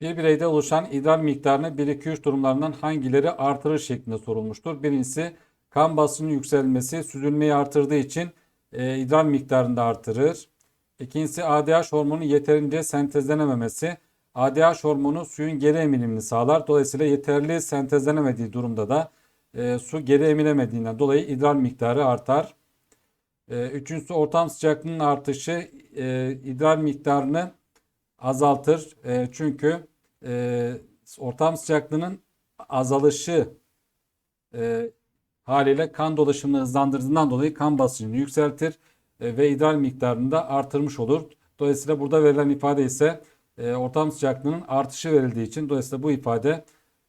Bir bireyde oluşan idrar miktarını 1-2-3 durumlarından hangileri artırır şeklinde sorulmuştur. Birincisi kan basıncının yükselmesi süzülmeyi artırdığı için e, idrar miktarını da artırır. İkincisi ADH hormonu yeterince sentezlenememesi. ADH hormonu suyun geri emilimini sağlar. Dolayısıyla yeterli sentezlenemediği durumda da e, su geri emilemediğinden dolayı idrar miktarı artar. E, üçüncüsü ortam sıcaklığının artışı e, idrar miktarını azaltır. E, çünkü e, ortam sıcaklığının azalışı e, haliyle kan dolaşımını hızlandırdığından dolayı kan basıncını yükseltir e, ve idrar miktarını da artırmış olur. Dolayısıyla burada verilen ifade ise e, ortam sıcaklığının artışı verildiği için dolayısıyla bu ifade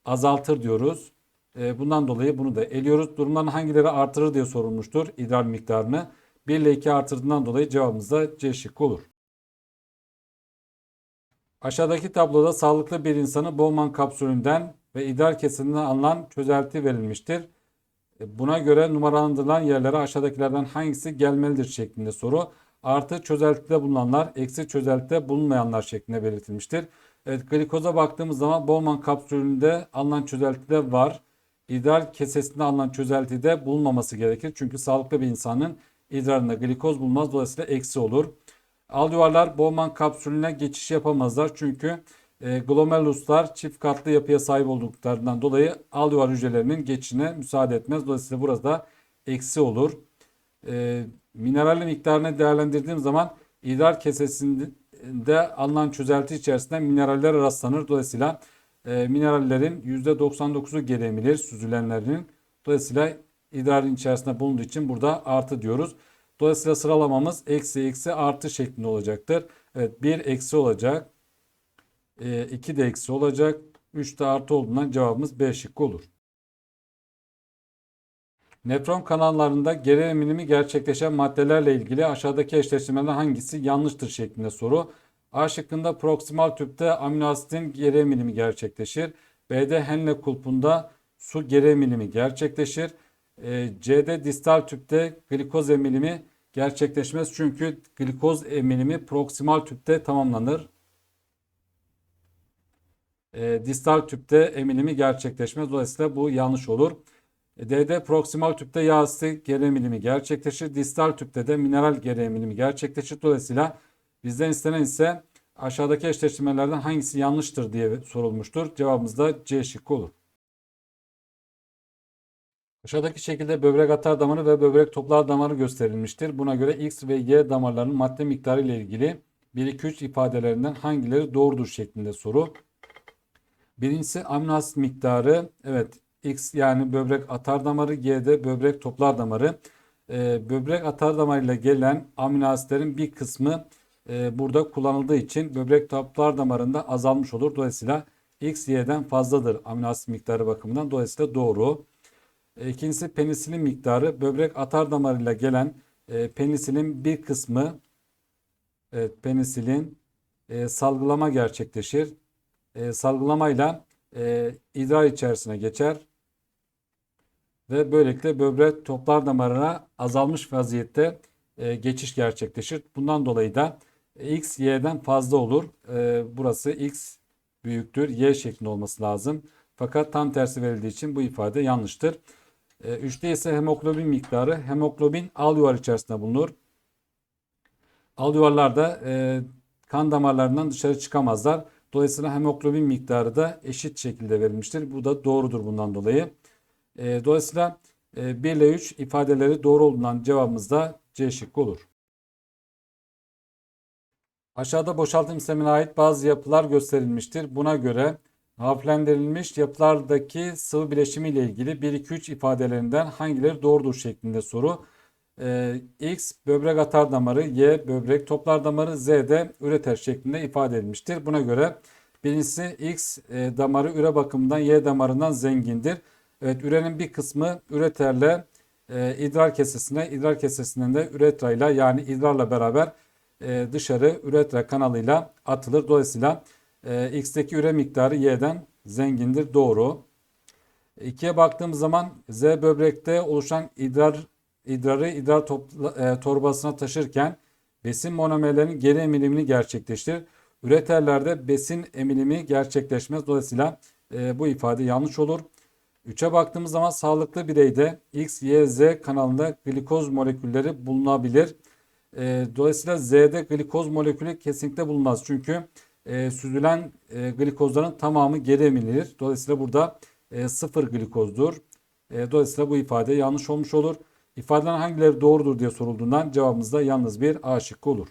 azaltır diyoruz. E, bundan dolayı bunu da eliyoruz. Durumların hangileri artırır diye sorulmuştur idrar miktarını. 1 ile 2 artırdığından dolayı cevabımız da C şıkkı olur. Aşağıdaki tabloda sağlıklı bir insanı Bowman kapsülünden ve idrar kesiminden alınan çözelti verilmiştir. E, Buna göre numaralandırılan yerlere aşağıdakilerden hangisi gelmelidir şeklinde soru. Artı çözeltide bulunanlar, eksi çözeltide bulunmayanlar şeklinde belirtilmiştir. Evet glikoza baktığımız zaman Bowman kapsülünde alınan çözeltide var. İdrar kesesinde alınan çözeltide bulunmaması gerekir. Çünkü sağlıklı bir insanın idrarında glikoz bulunmaz. Dolayısıyla eksi olur. Alveolar Bowman kapsülüne geçiş yapamazlar. Çünkü e, glomerüluslar çift katlı yapıya sahip olduklarından dolayı alveolar hücrelerinin geçişine müsaade etmez. Dolayısıyla burada eksi olur. E, mineral miktarını değerlendirdiğim zaman idrar kesesinde alınan çözelti içerisinde mineraller rastlanır. Dolayısıyla e, minerallerin %99'u geri süzülenlerinin. Dolayısıyla idrarın içerisinde bulunduğu için burada artı diyoruz. Dolayısıyla sıralamamız eksi eksi artı şeklinde olacaktır. Evet 1 eksi olacak. 2 de eksi olacak. 3 de artı olduğundan cevabımız B şıkkı olur. Nefron kanallarında geri eminimi gerçekleşen maddelerle ilgili aşağıdaki eşleştirmeden hangisi yanlıştır şeklinde soru. A şıkkında proksimal tüpte amino asitin geri eminimi gerçekleşir. B'de Henle kulpunda su geri eminimi gerçekleşir. E, C'de distal tüpte glikoz emilimi gerçekleşmez. Çünkü glikoz emilimi proksimal tüpte tamamlanır. E, distal tüpte emilimi gerçekleşmez. Dolayısıyla bu yanlış olur. E, D'de proksimal tüpte yağ asidi geri emilimi gerçekleşir. Distal tüpte de mineral geri emilimi gerçekleşir. Dolayısıyla bizden istenen ise aşağıdaki eşleştirmelerden hangisi yanlıştır diye sorulmuştur. Cevabımız da C şıkkı olur. Aşağıdaki şekilde böbrek atar damarı ve böbrek toplar damarı gösterilmiştir. Buna göre X ve Y damarlarının madde miktarı ile ilgili 1-2-3 ifadelerinden hangileri doğrudur şeklinde soru. Birincisi amino asit miktarı. Evet X yani böbrek atar damarı, Y'de böbrek toplar damarı. Ee, böbrek atar damarıyla gelen amino asitlerin bir kısmı e, burada kullanıldığı için böbrek toplar damarında azalmış olur. Dolayısıyla X, Y'den fazladır amino asit miktarı bakımından. Dolayısıyla doğru. E, İkincisi penisilin miktarı. Böbrek atar damarıyla gelen e, penisilin bir kısmı evet, penisilin e, salgılama gerçekleşir. E, salgılamayla e, idrar içerisine geçer ve böylelikle böbrek toplar damarına azalmış vaziyette e, geçiş gerçekleşir. Bundan dolayı da X, Y'den fazla olur. E, burası X büyüktür, Y şeklinde olması lazım. Fakat tam tersi verildiği için bu ifade yanlıştır. 3'te ise hemoglobin miktarı. Hemoglobin alveolar içerisinde bulunur. Alveolar da e, kan damarlarından dışarı çıkamazlar. Dolayısıyla hemoglobin miktarı da eşit şekilde verilmiştir. Bu da doğrudur bundan dolayı. E, dolayısıyla e, 1 ile 3 ifadeleri doğru olduğundan cevabımız da C şıkkı olur. Aşağıda boşaltım sistemine ait bazı yapılar gösterilmiştir. Buna göre Hafiflendirilmiş yapılardaki sıvı bileşimi ile ilgili 1-2-3 ifadelerinden hangileri doğrudur şeklinde soru. Ee, X böbrek atar damarı, Y böbrek toplar damarı, Z de üreter şeklinde ifade edilmiştir. Buna göre birincisi X e, damarı üre bakımından Y damarından zengindir. Evet ürenin bir kısmı üreterle e, idrar kesesine, idrar kesesinden de üretrayla yani idrarla beraber e, dışarı üretra kanalıyla atılır. Dolayısıyla e, X'teki üre miktarı Y'den zengindir. Doğru. 2'ye baktığımız zaman Z böbrekte oluşan idrar idrarı idrar topla, e, torbasına taşırken besin monomerlerinin geri emilimini gerçekleştirir. Üreterlerde besin emilimi gerçekleşmez. Dolayısıyla e, bu ifade yanlış olur. 3'e baktığımız zaman sağlıklı bireyde X, Y, Z kanalında glikoz molekülleri bulunabilir. E, dolayısıyla Z'de glikoz molekülü kesinlikle bulunmaz. Çünkü e, süzülen e, glikozların tamamı geri emilir. Dolayısıyla burada e, sıfır glikozdur. E, dolayısıyla bu ifade yanlış olmuş olur. İfadelerin hangileri doğrudur diye sorulduğundan cevabımız da yalnız bir A şıkkı olur.